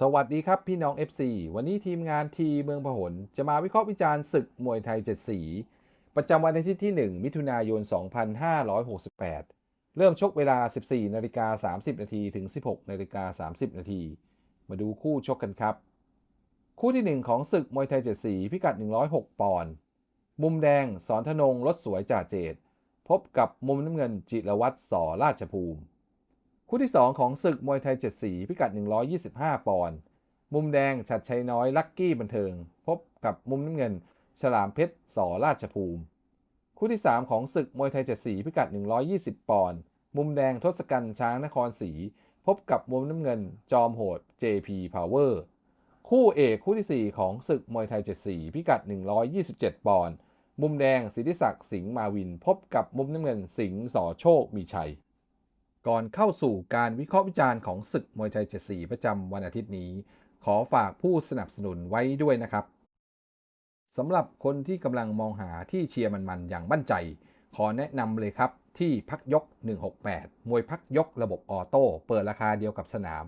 สวัสดีครับพี่น้อง FC วันนี้ทีมงานทีเมืองพหลจะมาวิเคราะห์วิจารณ์ศึกมวยไทยเจ็ดสี ประจำวันอาทิตย์ที่ 1 มิถุนายน 2568 เริ่มชกเวลา 14นาฬิกา30 นาทีถึง 16นาฬิกา30 นาที มาดูคู่ชกกันครับ คู่ที่ 1 ของศึกมวยไทยเจ็ดสี พิกัด 106 ปอนด์มุมแดงสอนธนงรถสวยจ่าเจต พบกับมุมน้ำเงินจิรวัตรสอราชภูมิ คู่ที่ 2 ของศึกมวยไทย 7 สีพิกัด 125 ปอนด์มุมแดงฉัดชัยน้อยลักกี้บันเทิง พบกับมุมน้ำเงิน ฉลามเพชรสอราชภูมิ คู่ที่ 3 ของศึกมวยไทย 7 สีพิกัด 120 ปอนด์มุมแดงทศกัณฐ์ช้างนครศรีพบกับมุมน้ำเงิน จอมโหด JP Power คู่เอกคู่ที่ 4 ของศึกมวยไทย 7 สีพิกัด 127 ปอนด์มุมแดงสิทธิศักดิ์สิงห์มาวิน พบกับมุมน้ำเงินสิงห์สอโชคมีชัย ก่อนเข้าสู่การวิเคราะห์วิจารณ์ของศึกมวยไทย74ประจำวันอาทิตย์นี้ ขอฝากผู้สนับสนุนไว้ด้วยนะครับสำหรับคนที่กำลังมองหาที่เชียร์มันๆอย่างมั่นใจ ขอแนะนำเลยครับที่พักยก 168 มวยพักยกระบบออโต้เปิดราคาเดียวกับสนาม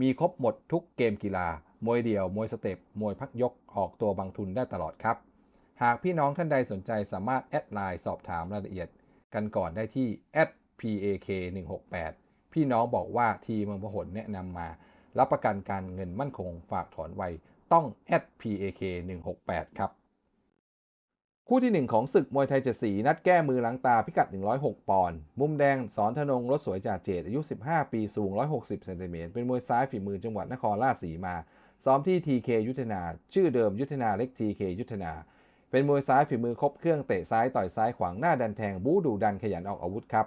มีครบหมดทุกเกมกีฬา มวยเดี่ยว มวยสเต็ป มวยพักยกออกตัวบางทุนได้ตลอดครับ หากพี่น้องท่านใดสนใจสามารถแอดไลน์สอบถามรายละเอียด กันก่อนได้ที่แอด @pak 168 พี่น้องบอกว่าทีเมืองพหลแนะนำมา รับประกันการเงินมั่นคงฝากถอนไวต้อง @pak 168 ครับ คู่ที่ 1 ของศึกมวยไทยเจ็ดสีนัดแก้มือหล้างตาพิกัด 106 ปอนด์มุมแดง สอนธนงรถสวยจ่าเจตอายุ 15 ปีสูง 160เซนติเมตรเป็นมวยซ้ายฝีมือจังหวัดนครราชสีมา ซ้อมที่ TK ยุทธนา ชื่อเดิมยุทธนาเล็ก TK ยุทธนา เป็นมวยซ้ายฝีมือครบเครื่องเตะซ้ายต่อยซ้ายขวางหน้าดันแทงบู๊ดูดันขยันออกอาวุธครับ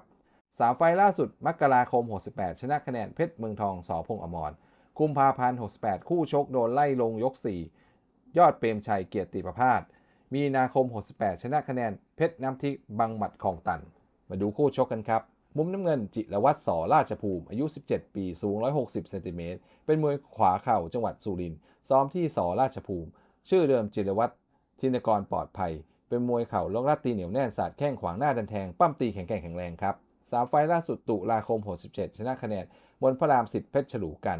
สามไฟล์ล่าสุด มกราคม 68 ชนะคะแนนเพชรเมืองทองสอพงษ์อมรกุมภาพันธ์ 68 คู่ชกโดนไล่ลงยก 4 ยอดเปรมชัยเกียรติประพาสมีนาคม 68 ชนะคะแนนเพชรน้ำทิพย์บังหมัดของตัน มาดูคู่ชกกันครับ มุมน้ำเงินจิรวัตรสอราชภูมิ อายุ 17 ปีสูง 160เซนติเมตรเป็นมวยขวาเข่าจังหวัดสุรินทร์ซ้อมที่สอราชภูมิ ชื่อเดิมจิรวัตรธินกรปลอดภัย เป็นมวยเข่าลงรัดตีเหนียวแน่นสาดแข้งขวางหน้าดันแทงปั้มตีแข็งแกร่งแข็งแรงครับ สามไฟล์ล่าสุดตุลาคม 67 ชนะคะแนนมนพระรามสิทธิ์เพชรฉลูกัน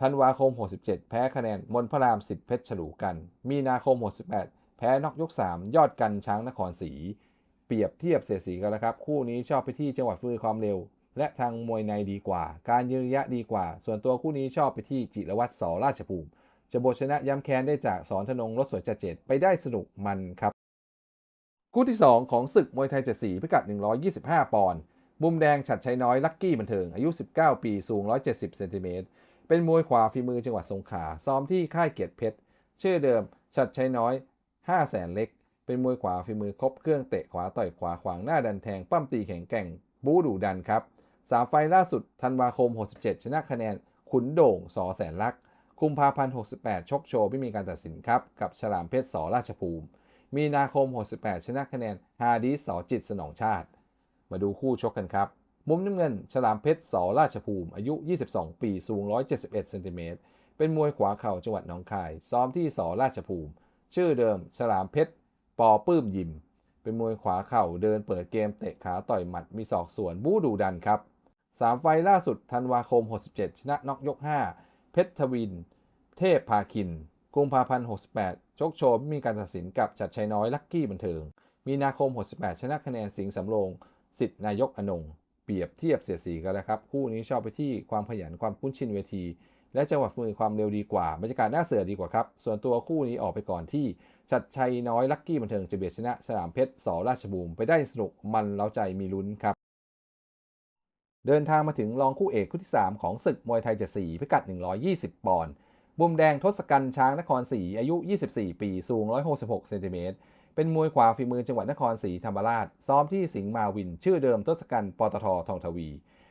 ธันวาคม 67 แพ้คะแนนมนพระรามสิทธิ์เพชรฉลูกัน มีนาคม 68 แพ้นอกยก 3 ยอดกันช้างนครศรีเปรียบเทียบเสียสีกันแล้วครับ คู่นี้ชอบไปที่จังหวัดฟื้นความเร็ว และทางมวยในดีกว่า การยืนระยะดีกว่า ส่วนตัวคู่นี้ชอบไปที่จิรวัตรสอราชภูมิจะบทชนะย้ำแค้นได้จากสอนธนงรถสวยจัดเจ็ดไปได้สนุกมันครับ คู่ที่ 2 ของศึกมวยไทยเจ็ดสีพิกัด 125 ปอนด์ มุมแดงฉัดชัยน้อยลักกี้บันเทิง อายุ 19 ปี สูง 170 เซนติเมตร เป็นมวยขวาฝีมือจังหวัดสงขลา ซ้อมที่ค่ายเกียรติเพชร ชื่อเดิม ฉัดชัยน้อย 5 แสนเล็ก เป็นมวยขวาฝีมือครบเครื่องเตะขวาต่อยขวาขวางหน้าดันแทง ปั้มตีแข็งแกร่ง บู๊ดุดันครับสามไฟล่าสุดธันวาคม 67 ชนะคะแนน ขุนโด่ง สอแสนลักษณ์กุมภาพันธ์68 ชกโชว์ไม่มีการตัดสินครับ กับฉลามเพชรสอราชภูมิ มีนาคม 68 ชนะคะแนน ฮาดีสสอจิตสนองชาติ มาดูคู่ชกกันครับ มุมน้ำเงิน ฉลามเพชรสอราชภูมิ อายุ 22 ปี สูง 171เซนติเมตร เป็นมวยขวาเข่าจังหวัดหนองคาย ซ้อมที่สอราชภูมิ ชื่อเดิม ฉลามเพชร ปอปื้มยิม เป็นมวยขวาเข่า เดินเปิดเกม เตะขาต่อยหมัด มีศอกสวน บู๊ดูดันครับสามไฟล่าสุด ธันวาคม 67 ชนะน็อกยก 5 เพชรทวิน เทพพาคิน กุมภาพันธ์68 ชกโชว์ไม่มีการตัดสินกับจัดชัยน้อย ลักกี้บันเทิง มีนาคม 68 ชนะคะแนนสิงห์สำโรง สิทธินายกอนงเปรียบเทียบเสียสีกันแล้วครับ คู่นี้ชอบไปที่ความขยันความคุ้นชินเวที และจังหวะมือความเร็วดีกว่าบรรยากาศน่าเสือดีกว่าครับ ส่วนตัวคู่นี้ออกไปก่อนที่ชัดชัยน้อยลักกี้บันเทิงจะเบียดชนะฉลามเพชรสอราชบูมไปได้สนุกมันเล้าใจมีลุ้นครับเดินทางมาถึงรองคู่เอกคู่ที่ 3 ของศึกมวยไทยเจ็ดสีพิกัด 120 ปอนด์มุมแดงทศกัณฐ์ช้างนครศรีอายุ 24 ปี สูง 166 เซนติเมตร เป็นมวยขวาฝีมือจังหวัดนครศรีธรรมราช ซ้อมที่สิงห์มาวิน ชื่อเดิมทศกัณฐ์ปตททองทวี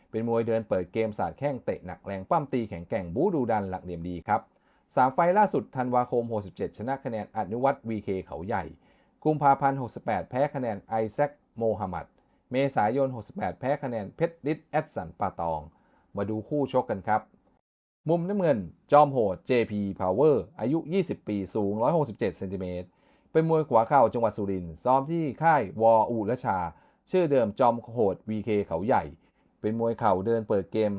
เป็นมวยเดินเปิดเกมสาดแข้งเตะหนักแรงปั้มตีแข็งแกร่งบูดูดันหลักเหลี่ยมดีครับสามไฟล์ล่าสุดธันวาคม 67 ชนะคะแนนอนุวัตวีเคเขาใหญ่ กุมภาพันธ์ 68 แพ้คะแนนไอแซคโมฮัมหมัด เมษายน 68 แพ้คะแนนเพชรลิศแอดสันปาตอง มาดูคู่ชกกันครับ มุมน้ำเงิน จอมโหด JP Power อายุ 20 ปี สูง 167 เซนติเมตร เป็นมวยขวาเข่าจังหวัดสุรินทร์ซ้อมที่ค่ายวออูรชา ชื่อเดิมจอมโหด VK เขาใหญ่ เป็นมวยเข่าเดินเปิดเกม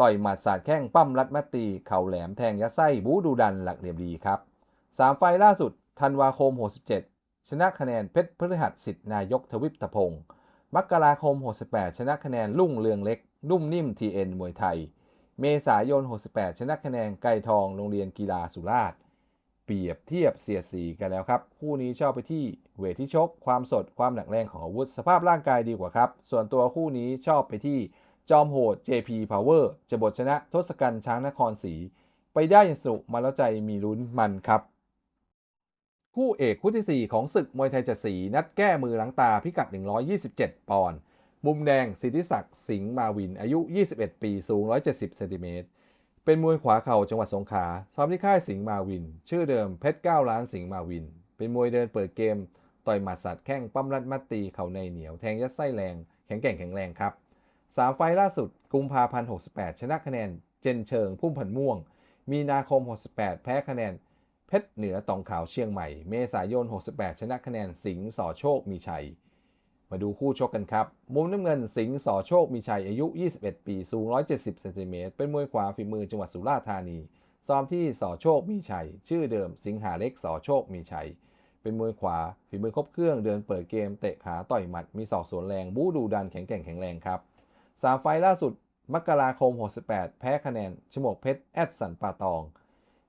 ต่อยหมัดสาดแข้งปั้มรัดมัดตี เข่าแหลมแทงยัดไส้บูดูดันหลักเหลี่ยมดีครับ3ไฟล่าสุดธันวาคม 67 ชนะคะแนนเพชรพฤหัสสิทธินายกทวิปตะพงศ์มกราคม 68 ชนะคะแนนลุ่งเรืองเล็ก นุ่มนิ่ม TN มวยไทย เมษายน 68 ชนะคะแนนไก่ทองโรงเรียนกีฬาสุราษฎร์ เปรียบเทียบเสียสีกันแล้วครับ คู่นี้ชอบไปที่เวทที่ชก ความสดความหนักแรงของอาวุธ สภาพร่างกายดีกว่าครับ ส่วนตัวคู่นี้ชอบไปที่จอมโหด JP Power จะบทชนะทศกัณฐ์ช้างนครศรีไปได้อย่างสนุกมาแล้วใจมีลุ้นมันครับ คู่เอกคู่ที่ 4 ของศึกมวยไทยจัดสีนัดแก้มือหลังตาพิกัด 127 ปอนด์มุมแดงสิทธิศักดิ์สิงห์มาวินอายุ 21 ปีสูง 170เซนติเมตร เป็นมวยขวาเข่าจังหวัดสงขลาซ้อมที่ค่ายสิงห์มาวิน ชื่อเดิมเพชร9ล้านสิงห์มาวิน เป็นมวยเดินเปิดเกม ต่อยหมัดสัตว์แข้งปั้มรัดมัดตีเข่าในเหนียวแทงยัดไส้แรง แข็งแกร่งแข็งแรงครับ3ไฟล่าสุดกุมภาพันธ์68 ชนะคะแนน เจนเชิง พุ่มพันม่วง มีนาคม 68 แพ้คะแนน เพชรเหนือตองขาวเชียงใหม่ เมษายน 68 ชนะคะแนนสิงห์สอโชคมีชัย มาดูคู่ชกกันครับ มุมน้ำเงินสิงห์สอโชคมีชัยอายุ 21 ปี สูง 170เซนติเมตรเป็นมวยขวาฝีมือจังหวัดสุราษฎร์ธานี ซ้อมที่สอโชคมีชัย ชื่อเดิม สิงหาเล็กสอโชคมีชัย เป็นมวยขวาฝีมือครบเครื่องเดินเปิดเกมเตะขาต่อยหมัด มีศอกสวนแรงบู๊ดูดันแข็งแกร่งแข็งแรงครับสามไฟล่าสุด มกราคม 68 แพ้คะแนนชมวกเพชรแอดสันป่าตอง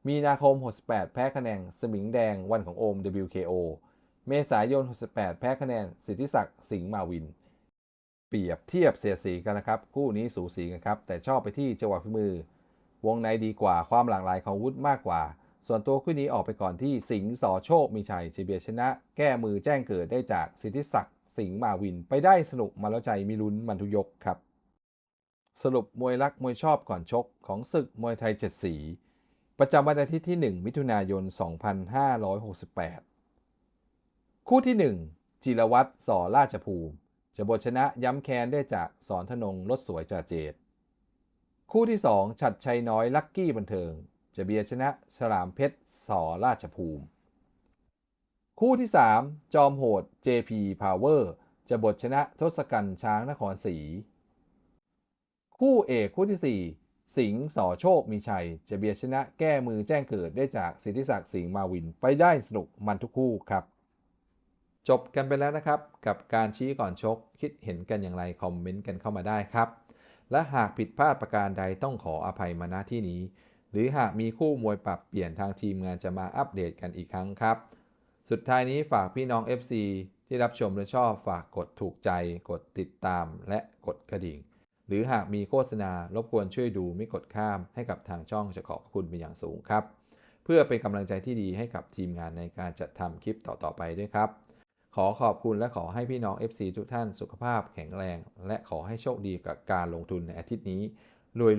มีนาคม 68 แพ้คะแนนสมิงแดงวันของโอม WKO เมษายน 68 แพ้คะแนน สิทธิศักดิ์ สิงห์มาวิน เปรียบเทียบเสียสีกันนะครับ คู่นี้สูสีกันครับ แต่ชอบไปที่จังหวะฝีมือ วงในดีกว่า ความหลากหลายของวุธมากกว่า ส่วนตัวคู่นี้ออกไปก่อนที่สิงห์สอโชค มีชัยเฉเบียชนะ แก้มือแจ้งเกิดได้จากสิทธิศักดิ์ สิงห์มาวิน ไปได้สนุกมาแล้วใจมีลุ้นมันทุยกครับ สรุปมวยรักมวยชอบก่อนชกของศึกมวยไทยเจ็ดสี ประจำวันอาทิตย์ที่ 1 มิถุนายน 2568 คู่ที่ 1 จิรวัตรสอราชภูมิจะบทชนะย้ำแค้นได้จากสอนธนงรถสวยจ่าเจดคู่ที่ 2 ฉัดชัยน้อยลักกี้บันเทิง จะเบียชนะฉลามเพชรสอราชภูมิ คู่ที่ 3 จอมโหด JP Power จะบทชนะทศกัณฐ์ช้างนครศรีคู่เอกคู่ที่ 4 สิงห์สอโชคมีชัย จะเบียชนะแก้มือแจ้งเกิดได้จากสิทธิศักดิ์สิงห์มาวินไปได้สนุกมันทุกคู่ครับ จบกันไปแล้วนะครับ กับการชี้ก่อนชก คิดเห็นกันอย่างไร คอมเมนต์กันเข้ามาได้ครับ และหากผิดพลาดประการใดต้องขออภัยมาณที่นี้ หรือหากมีคู่มวยปรับเปลี่ยนทางทีมงานจะมาอัปเดตกันอีกครั้งครับ สุดท้ายนี้ฝากพี่น้อง FC ที่รับชมและชอบฝากกดถูกใจ กดติดตาม และกดกระดิ่ง หรือหากมีโฆษณารบกวนช่วยดูไม่กดข้ามให้กับทางช่องจะขอบคุณเป็นอย่างสูงครับ เพื่อเป็นกำลังใจที่ดีให้กับทีมงานในการจัดทำคลิปต่อๆไปด้วยครับ ขอขอบคุณและขอให้พี่น้อง FC ทุกท่านสุขภาพแข็งแรง และขอให้โชคดีกับการลงทุนในอาทิตย์นี้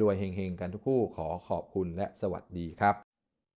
รวยๆเฮงๆ กันทุกคู่ขอขอบคุณและสวัสดีครับ